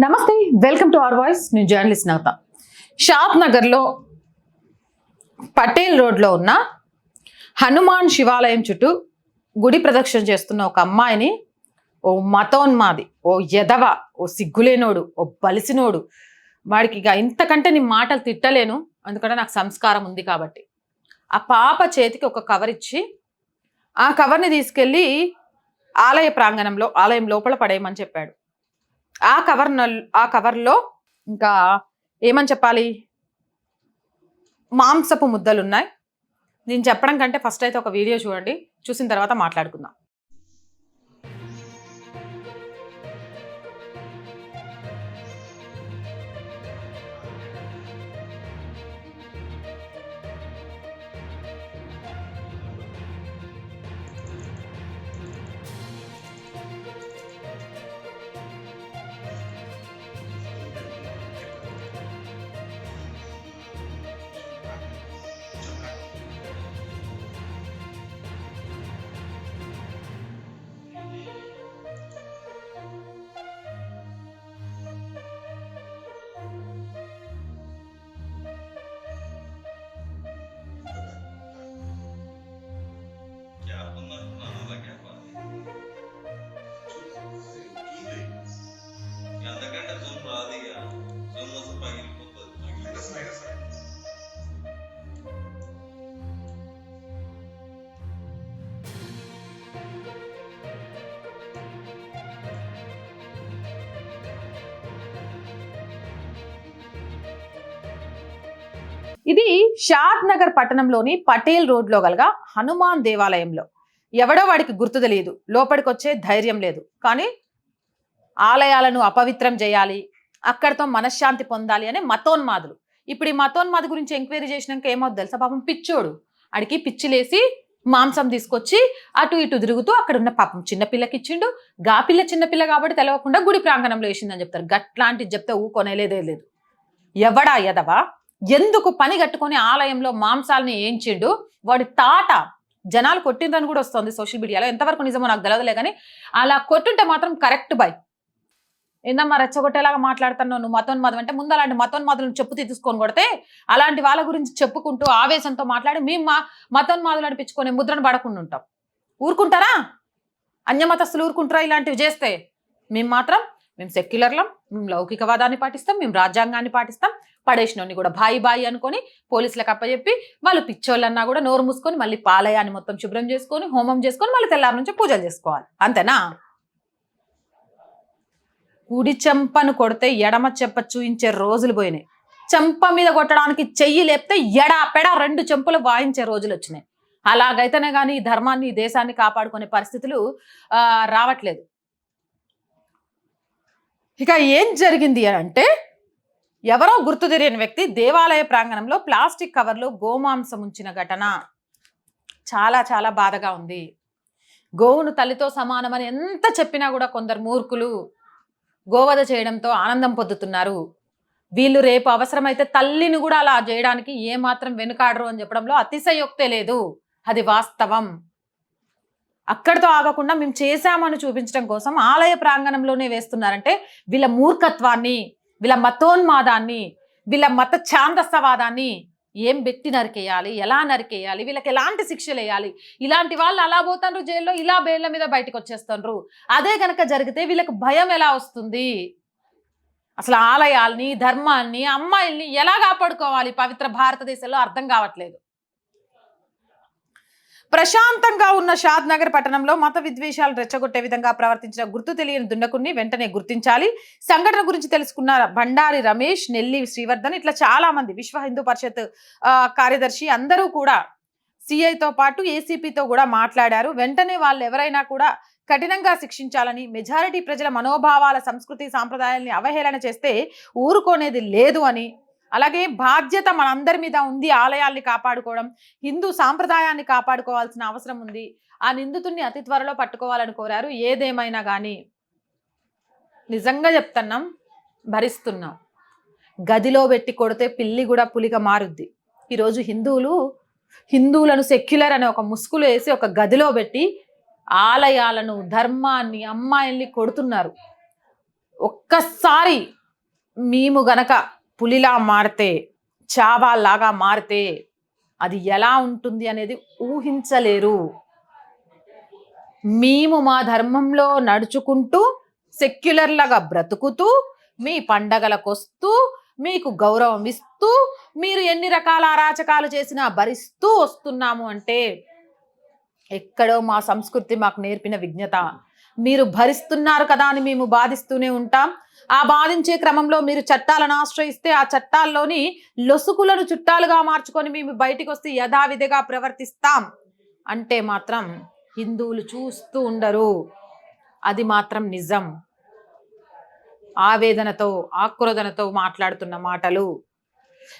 నమస్తే welcome to our voice. నేను journalist Navata. షాద్ నగర్లో పటేల్ రోడ్లో ఉన్న హనుమాన్ శివాలయం చుట్టూ గుడి ప్రదక్షిణ చేస్తున్న ఒక అమ్మాయిని ఓ మతోన్మాది ఓ ఎదవ ఓ సిగ్గులేనోడు ఓ బలిసినోడు. వాడికి ఇక ఇంతకంటే నీ మాటలు తిట్టలేను ఎందుకంటే నాకు సంస్కారం ఉంది కాబట్టి. ఆ పాప చేతికి ఒక కవర్ ఇచ్చి ఆ కవర్ని తీసుకెళ్ళి ఆలయ ప్రాంగణంలో ఆలయం లోపల పడేయమని చెప్పాడు. ఆ కవర్ ఆ కవర్లో ఇంకా ఏమని చెప్పాలి? మాంసపు ముద్దలు ఉన్నాయి నేను చెప్పడం కంటే ఫస్ట్ అయితే ఒక వీడియో చూడండి. చూసిన తర్వాత మాట్లాడుకుందాం. ఇది షాద్ నగర్ పట్టణంలోని పటేల్ రోడ్లో గలగా హనుమాన్ దేవాలయంలో. ఎవడో వాడికి గుర్తు తెలియదు లోపలికి వచ్చే ధైర్యం లేదు. కానీ ఆలయాలను అపవిత్రం చేయాలి అక్కడితో మనశ్శాంతి పొందాలి అనే మతోన్మాదులు. ఇప్పుడు ఈ మతోన్మాది గురించి ఎంక్వైరీ చేసినాక ఏమవుతుంది తెలుసా? పాపం పిచ్చోడు. అడిగి పిచ్చిలేసి మాంసం తీసుకొచ్చి అటు ఇటు తిరుగుతూ అక్కడ ఉన్న పాపం చిన్నపిల్లకి ఇచ్చిండు. గా పిల్ల చిన్నపిల్ల కాబట్టి తెలవకుండా గుడి ప్రాంగణంలో వేసిందని చెప్తారు. గట్లాంటిది చెప్తే ఊకొనేలేదే లేదు ఎవడా ఎదవా ఎందుకు పని కట్టుకొని ఆలయంలో మాంసాలని ఏంచిండు? వాడి తాట జనాలు కొట్టిందని కూడా వస్తుంది సోషల్ మీడియాలో. ఎంతవరకు నిజమో నాకు తెలియదులే కానీ అలా కొట్టుంటే మాత్రం కరెక్ట్ బై. ఏందమ్మా రెచ్చగొట్టేలాగా మాట్లాడుతున్నావు నువ్వు మతోన్మాదం అంటే ముందు అలాంటి మతోన్మాదులను చెప్పు తీసుకొని కొడితే అలాంటి వాళ్ళ గురించి చెప్పుకుంటూ ఆవేశంతో మాట్లాడి మేము మా మతోన్మాదులు అనిపించుకొని ముద్రను పడకుండా ఉంటాం. ఊరుకుంటారా? అన్యమతస్తులు ఊరుకుంటారా ఇలాంటివి చేస్తే? మేము మాత్రం మేము సెక్యులర్లం మేము లౌకికవాదాన్ని పాటిస్తాం మేము రాజ్యాంగాన్ని పాటిస్తాం పడేసినోని కూడా బాయి బాయి అనుకొని పోలీసులకు అప్పచెప్పి వాళ్ళు పిచ్చోళ్ళన్నా కూడా నోరు మూసుకొని మళ్ళీ పాలయాన్ని మొత్తం శుభ్రం చేసుకొని హోమం చేసుకొని మళ్ళీ తెల్లారి నుంచి పూజలు చేసుకోవాలి. అంతేనా? కుడి చెంపను కొడితే ఎడమ చెంప చూయించే రోజులు పోయినాయి. చెంప మీద కొట్టడానికి చెయ్యి లేపితే ఎడ పెడ రెండు చెంపలు వాయించే రోజులు వచ్చినాయి. అలాగైతేనే కానీ ఈ ధర్మాన్ని ఈ దేశాన్ని కాపాడుకునే పరిస్థితులు రావట్లేదు. ఇక ఏం జరిగింది అంటే ఎవరో గుర్తు తెలియని వ్యక్తి దేవాలయ ప్రాంగణంలో ప్లాస్టిక్ కవర్లో గోమాంసం ఉంచిన ఘటన. చాలా చాలా బాధగా ఉంది. గోవును తల్లితో సమానమని ఎంత చెప్పినా కూడా కొందరు మూర్ఖులు గోవధ చేయడంతో ఆనందం పొందుతున్నారు. వీళ్ళు రేపు అవసరమైతే తల్లిని కూడా అలా చేయడానికి ఏమాత్రం వెనుకాడరు అని చెప్పడంలో అతిశయోక్తే లేదు. అది వాస్తవం. అక్కడితో ఆగకుండా మేము చేశామని చూపించడం కోసం ఆలయ ప్రాంగణంలోనే వేస్తున్నారంటే వీళ్ళ మూర్ఖత్వాన్ని. వీళ్ళ మతోన్మాదాన్ని వీళ్ళ మత ఛాందస్తవాదాన్ని ఏం పెట్టి నరికేయాలి? ఎలా నరికేయాలి? వీళ్ళకి ఎలాంటి శిక్షలు వేయాలి? ఇలాంటి వాళ్ళు అలా పోతాండ్రు జైల్లో ఇలా బెయిల్ల మీద బయటకు వచ్చేస్తుండ్రు. అదే కనుక జరిగితే వీళ్ళకి భయం ఎలా వస్తుంది? అసలు ఆలయాల్ని ధర్మాన్ని అమ్మాయిల్ని ఎలా కాపాడుకోవాలి? పవిత్ర భారతదేశంలో అర్థం కావట్లేదు. ప్రశాంతంగా ఉన్న షాద్ నగర్ పట్టణంలో మత విద్వేషాలు రెచ్చగొట్టే విధంగా ప్రవర్తించిన గుర్తు తెలియని దుండకుడిని వెంటనే గుర్తించాలి. సంఘటన గురించి తెలుసుకున్న బండారి రమేష్ నెల్లి శ్రీవర్ధన్ ఇట్లా చాలా మంది విశ్వ హిందూ పరిషత్ కార్యదర్శి అందరూ కూడా సిఐతో పాటు ఏసీపీతో కూడా మాట్లాడారు. వెంటనే వాళ్ళు ఎవరైనా కూడా కఠినంగా శిక్షించాలని మెజారిటీ ప్రజల మనోభావాల సంస్కృతి సాంప్రదాయాల్ని అవహేళన చేస్తే ఊరుకోనేది లేదు అని అలాగే బాధ్యత మనందరి మీద ఉంది ఆలయాల్ని కాపాడుకోవడం హిందూ సాంప్రదాయాన్ని కాపాడుకోవాల్సిన అవసరం ఉంది. ఆ నిందితుడిని అతి త్వరలో పట్టుకోవాలని కోరారు. ఏదేమైనా కానీ నిజంగా చెప్తున్నాం భరిస్తున్నాం. గదిలో పెట్టి కొడితే పిల్లి కూడా పులిగా మారుద్ది. ఈరోజు హిందువులు హిందువులను సెక్యులర్ అనే ఒక ముసుగులు వేసి ఒక గదిలో పెట్టి ఆలయాలను ధర్మాన్ని అమ్మాయిల్ని కొడుతున్నారు. ఒక్కసారి మేము గనక పులిలా మారితే చావాలాగా మారితే అది ఎలా ఉంటుంది అనేది ఊహించలేరు. మేము మా ధర్మంలో నడుచుకుంటూ సెక్యులర్లాగా బ్రతుకుతూ మీ పండగలకు వస్తూ మీకు గౌరవం ఇస్తూ మీరు ఎన్ని రకాల అరాచకాలు చేసినా భరిస్తూ వస్తున్నాము అంటే ఎక్కడో మా సంస్కృతి మాకు నేర్పిన విజ్ఞత. మీరు భరిస్తున్నారు కదా అని మేము బాధిస్తూనే ఉంటాం. ఆ బాధించే క్రమంలో మీరు చట్టాలను ఆశ్రయిస్తే ఆ చట్టాల్లోని లొసుకులను చుట్టాలుగా మార్చుకొని మేము బయటికి వస్తే యథావిధిగా ప్రవర్తిస్తాం. అంటే మాత్రం హిందువులు చూస్తూ ఉండరు. అది మాత్రం నిజం. ఆవేదనతో ఆక్రోధనతో మాట్లాడుతున్న మాటలు.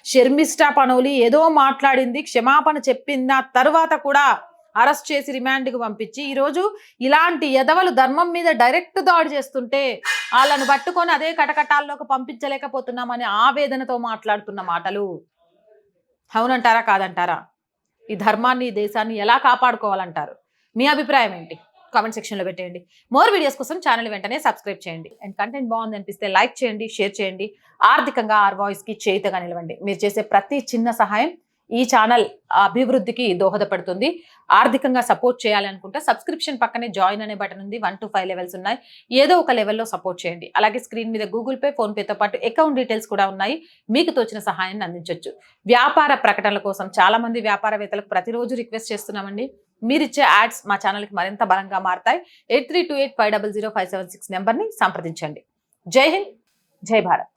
షర్మిష్ట పనోలి ఏదో మాట్లాడింది క్షమాపణ చెప్పింది తర్వాత కూడా అరెస్ట్ చేసి రిమాండ్కి పంపించి ఈరోజు ఇలాంటి ఎదవలు ధర్మం మీద డైరెక్ట్ దాడి చేస్తుంటే వాళ్ళను పట్టుకొని అదే కటకటాల్లోకి పంపించలేకపోతున్నామని ఆవేదనతో మాట్లాడుతున్న మాటలు. అవునంటారా కాదంటారా? ఈ ధర్మాన్ని ఈ దేశాన్ని ఎలా కాపాడుకోవాలంటారు? మీ అభిప్రాయం ఏంటి? కామెంట్ సెక్షన్లో పెట్టేయండి. మోర్ వీడియోస్ కోసం ఛానల్ వెంటనే సబ్స్క్రైబ్ చేయండి. అండ్ కంటెంట్ బాగుంది అనిపిస్తే లైక్ చేయండి షేర్ చేయండి. ఆర్థికంగా ఆర్ వాయిస్కి చేతగా నిలవండి. మీరు చేసే ప్రతి చిన్న సహాయం ఈ ఛానల్ అభివృద్ధికి దోహదపడుతుంది. ఆర్థికంగా సపోర్ట్ చేయాలనుకుంటే సబ్స్క్రిప్షన్ పక్కనే జాయిన్ అనే బటన్ ఉంది. వన్ టు ఫైవ్ లెవెల్స్ ఉన్నాయి. ఏదో ఒక లెవెల్లో సపోర్ట్ చేయండి. అలాగే స్క్రీన్ మీద గూగుల్ పే ఫోన్పేతో పాటు అకౌంట్ డీటెయిల్స్ కూడా ఉన్నాయి. మీకు తోచిన సహాయాన్ని అందించవచ్చు వ్యాపార ప్రకటనల కోసం చాలా మంది వ్యాపారవేత్తలకు ప్రతిరోజు రిక్వెస్ట్ చేస్తున్నామండి. మీరిచ్చే యాడ్స్ మా ఛానల్కి మరింత బలంగా మారతాయి. Eight three two eight five double zero five seven six నెంబర్ని సంప్రదించండి. జై హింద్. జై భారత్.